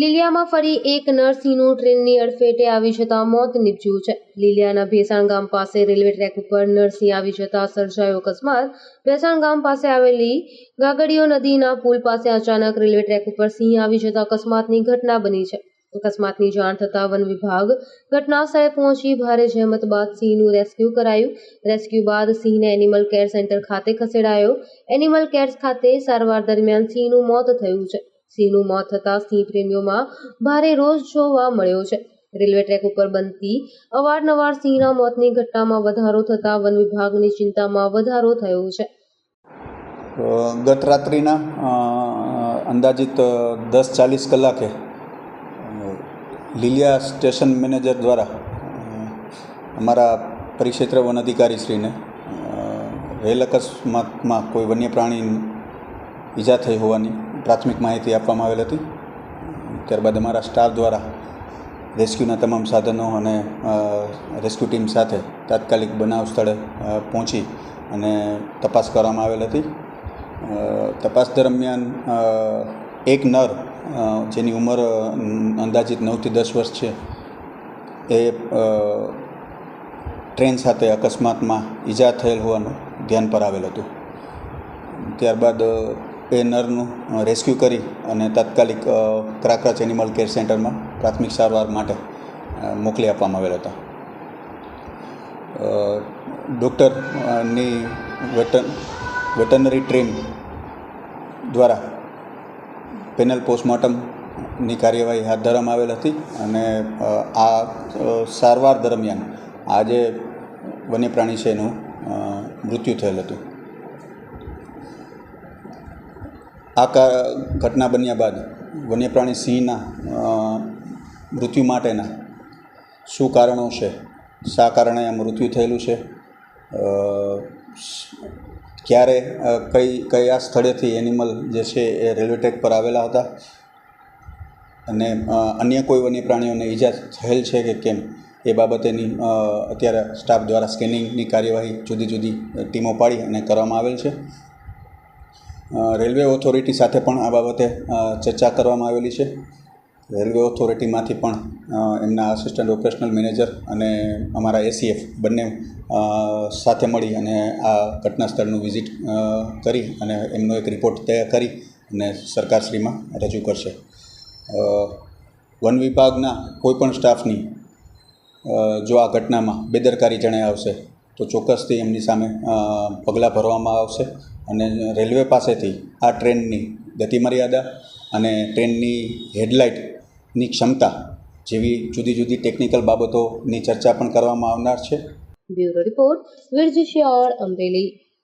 લીલિયામાં ફરી એક નર્સિંહનું ટ્રેનની અડફેટે આવી જતા મોત નીપજ્યું છે. લીલિયાના ભેસાણ ગામ પાસે રેલવે ટ્રેક ઉપર નરસિંહ આવી જતા સર્જાયો અકસ્માત. ભેસાણ ગામ પાસે આવેલી ગાગડીયો નદીના પુલ પાસે અચાનક રેલવે ટ્રેક ઉપર સિંહ આવી જતા અકસ્માતની ઘટના બની છે. અકસ્માતની જાણ થતાં વન વિભાગ ઘટના સ્થળે પહોંચી ભારે જહેમત બાદ સિંહનું રેસ્ક્યુ કરાયું. રેસ્ક્યુ બાદ સિંહને એનિમલ કેર સેન્ટર ખાતે ખસેડાયો. એનિમલ કેર ખાતે સારવાર દરમિયાન સિંહનું મોત થયું છે. સિંહનું મોત થતાં સિંહ પ્રેમીઓમાં ભારે રોષ જોવા મળ્યો છે. રેલવે ટ્રેક ઉપર બનતી અવારનવાર સિંહના મોતની ઘટનામાં વધારો થતાં વન વિભાગની ચિંતામાં વધારો થયો છે. ગત રાત્રિના અંદાજિત દસ ચાલીસ કલાકે લીલિયા સ્ટેશન મેનેજર દ્વારા અમારા પરિક્ષેત્ર વન અધિકારીશ્રીને રેલ અકસ્માતમાં કોઈ વન્ય પ્રાણી ઈજા થઈ હોવાની પ્રાથમિક માહિતી આપવામાં આવેલ હતી. ત્યારબાદ અમારા સ્ટાફ દ્વારા રેસ્ક્યુના તમામ સાધનો અને રેસ્ક્યુ ટીમ સાથે તાત્કાલિક બનાવ સ્થળે પહોંચી અને તપાસ કરવામાં આવેલ હતી. તપાસ દરમિયાન એક નર જેની ઉંમર અંદાજિત નવથી દસ વર્ષ છે, એ ટ્રેન સાથે અકસ્માતમાં ઈજા થયેલ હોવાનું ધ્યાન પર આવેલ હતું. ત્યારબાદ એ નરનું રેસ્ક્યુ કરી અને તાત્કાલિક ક્રાકરાચ એનિમલ કેર સેન્ટરમાં પ્રાથમિક સારવાર માટે મોકલી આપવામાં આવેલ હતા. ડૉક્ટરની વેટન વેટનરી ટ્રીમ દ્વારા પેનલ પોસ્ટમોર્ટમની કાર્યવાહી હાથ ધરવામાં આવેલ હતી અને આ સારવાર દરમિયાન આ જે વન્ય પ્રાણી છે એનું મૃત્યુ થયેલ હતું. આ ઘટના બન્યા બાદ વન્યપ્રાણી સિંહના મૃત્યુ માટેના શું કારણો છે? શા કારણે આ મૃત્યુ થયેલું છે? ક્યારે કઈ, કયા સ્થળેથી એનિમલ જે છે એ રેલવે ટ્રેક પર આવેલા હતા? અને અન્ય કોઈ વન્ય પ્રાણીઓને ઈજા થયેલ છે કે કેમ? એ બાબતેની અત્યારે સ્ટાફ દ્વારા સ્કેનિંગની કાર્યવાહી જુદી જુદી ટીમો પાડી અને કરવામાં આવેલ છે. રેલવે ઓથોરિટી સાથે પણ આ બાબતે ચર્ચા કરવામાં આવેલી છે. રેલવે ઓથોરિટીમાંથી પણ એમના આસિસ્ટન્ટ ઓપરેશનલ મેનેજર અને અમારા એસીએફ બંને સાથે મળી અને આ ઘટના સ્થળનું વિઝિટ કરી અને એમનો એક રિપોર્ટ તૈયાર કરી અને સરકારશ્રીમાં રજૂ કરશે. વન વિભાગના કોઈપણ સ્ટાફની જો આ ઘટનામાં બેદરકારી જણાય આવશે, તો ચોક્કસથી એમની સામે પગલાં ભરવામાં આવશે. અને રેલવે પાસેથી આ ટ્રેનની ગતિમર્યાદા અને ટ્રેનની હેડલાઇટની ક્ષમતા જેવી જુદી જુદી ટેકનિકલ બાબતોની ચર્ચા પણ કરવામાં આવનાર છે. Bureau report Virji Shiyal Amreli.